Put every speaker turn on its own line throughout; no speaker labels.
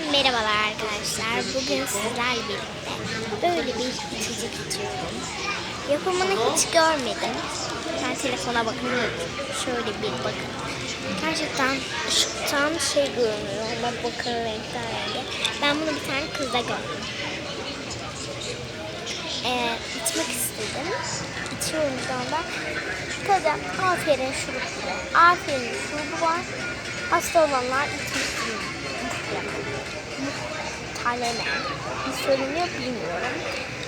Merhabalar arkadaşlar. Bugün sizlerle birlikte böyle bir içecek içiyorum. Yapımını hiç görmedim. Ben telefona bakın. Şöyle bir bakın. Gerçekten ışıktan şey görünüyor ama bakın renkten rengi. Ben bunu bir tane kızda gördüm. Ee, içmek istedim. İçiyorum şu anda. Tadı aferin şurubu. Aferin şurubu var. Hasta olanlar içmesin. Muhtemelen. Bir söyleniyor bilmiyorum.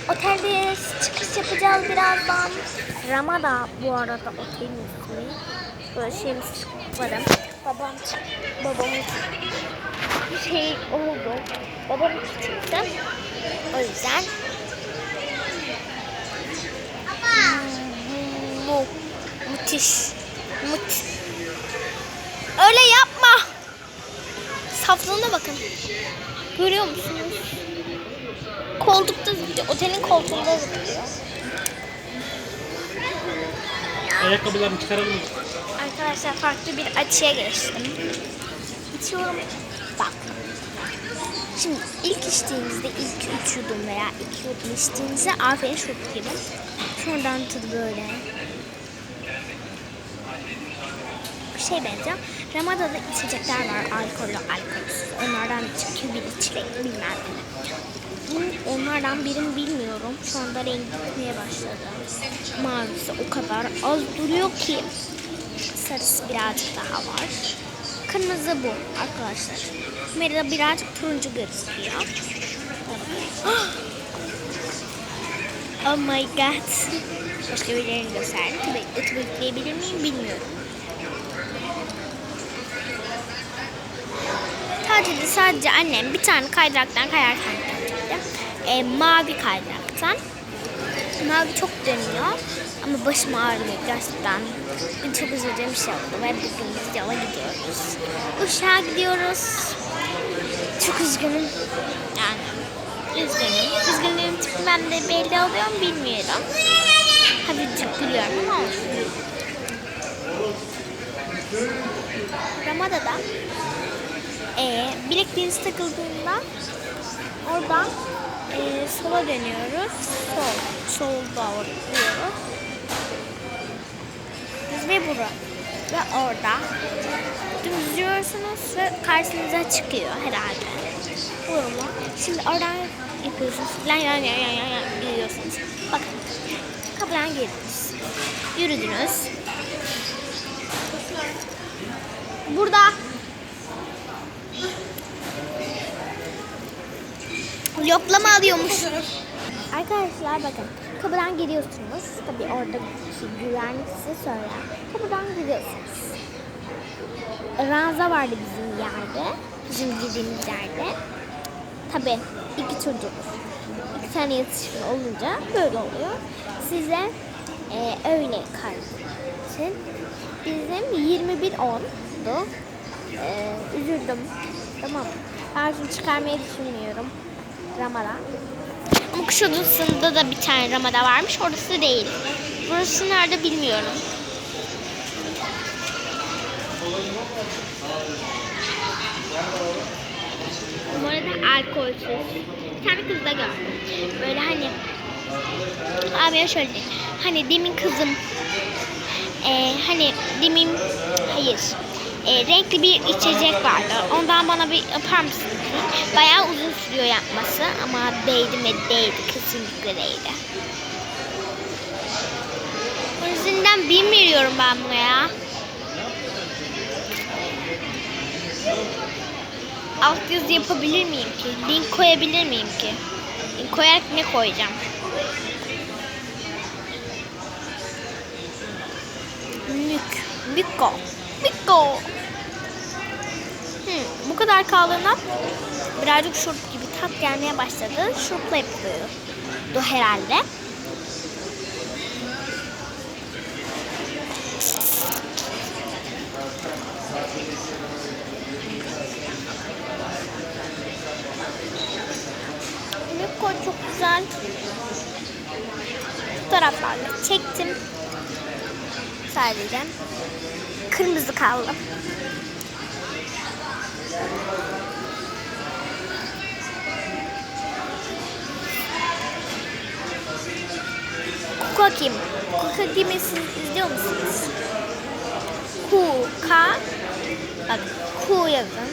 Otelde çıkış yapacağız birazdan. Ramada bu arada otelin ismi. Böyle şeyimiz çıkmadım. Babam çık, babamın şey oldu. Babam çıktı. O yüzden mu müthiş. Müthiş. Öyle yapma. Saflığına bakın. Görüyor musunuz? Koltukta zıplıyor. Otelin koltuğunda zıplıyor.
Ayakkabılarını çıkaralım.
Arkadaşlar farklı bir açıya geçtim. İçiyorum. Bak. Şimdi ilk içtiğinizde ilk üç yudum veya iki yudum içtiğinizde aferin şurup gibi. Sonradan tadı böyle. Bir şey benziyor. Ramada'da içecekler var. Alkollü, alkolsüz. Onlardan kibrit, çilekli bilmem ne. Onlardan birini bilmiyorum. Şu anda rengi gitmeye başladı. Mavisi o kadar az duruyor ki. Sarısı birazcık daha var. Kırmızı bu arkadaşlar. Merida birazcık turuncu gözüküyor. Oh my god. Başka birilerini gösterdim. Tabii tıbıklayabilir miyim bilmiyorum. Sadece annem bir tane kaydıraktan kayarken getirdi. E, mavi kaydıraktan. Mavi çok dönüyor ama başım ağrıyor gerçekten. Bugün çok üzüldüğüm bir şey oldu ve bugün yola gidiyoruz. Uşağa gidiyoruz. Çok üzgünüm. Yani üzgünüm. Üzgünlüğüm tipi bende belli oluyor mu bilmiyorum. Hafifçik gülüyorum ama olsun. Ramada'da e, bilekliğiniz takıldığında oradan e, sola dönüyoruz. Sol. Solda oluyoruz. Ve bura. Ve orada dümdüz yürüyorsunuz ve karşınıza çıkıyor herhalde. Olur mu? Şimdi oradan yapıyorsunuz. Yan yan yan yan yan yan yürüyorsunuz. Bakın. Kapıdan girdiniz. Yürüdünüz. Burada yoklama alıyormuş. Arkadaşlar bakın kapıdan giriyorsunuz. Tabii orada güvenlik size söyler. Kapıdan giriyorsunuz. Ranza vardı bizim yerde. Bizim girdiğimiz yerde. Tabii iki çocuk. iki tane yetişkin olunca böyle oluyor. Size e, öyle kartın. Bizim 21.10'du. E, üzüldüm. Tamam. Ben şunu çıkarmayı düşünmüyorum. Ramada. Ama Kuşadası'nda da bir tane Ramada varmış. Orası değil. Burası nerede bilmiyorum. Bu arada alkolsüz. Bir tane kız da gördüm. Böyle hani abiye şöyle. Hani demin kızım e, hani demin hayır e, renkli bir içecek vardı. Ondan bana bir yapar mısın? Bayağı uzun sürüyor yapması ama değdi mi değdi kesinlikle değdi. O yüzden bilmiyorum ben bunu ya. Alt yazı yapabilir miyim ki? Link koyabilir miyim ki? Link koyarak ne koyacağım? Mük. Miko. Miko. Kadar kaldığında birazcık şurup gibi tat gelmeye başladı. Şurupla yapılıyor. Do herhalde. Miko çok güzel. Bu taraflarla çektim. Sadece kırmızı kaldı. Kuka kim? Kuka kimi siz izliyor musunuz? Ku, ka, bak ku yazın.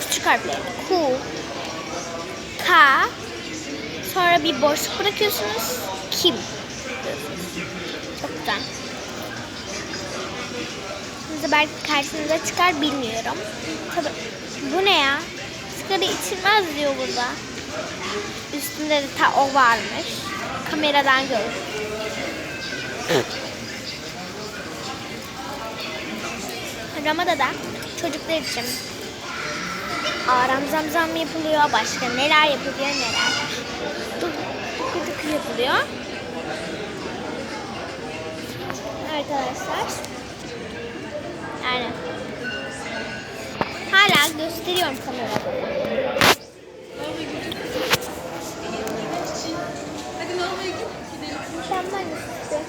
Küçük harflerle ku, ka, sonra bir boşluk bırakıyorsunuz. Kim? Çok güzel. Şimdi belki karşınıza çıkar bilmiyorum. Tabii bu ne ya? Sigara içilmez diyor burada. Üstünde de ta o varmış. Kameradan gördüm. Ramada'da çocuklar için aram zam zam yapılıyor. Başka neler yapılıyor neler. Dık dık dık yapılıyor. Arkadaşlar. Yani hala gösteriyorum kamerada. Mükemmel işte.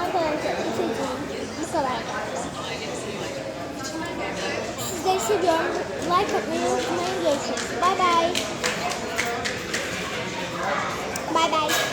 Arkadaşlar içeceğim bu kadar. Sizleri seviyorum. Like atmayı unutmayın. Görüşürüz. Bye bye.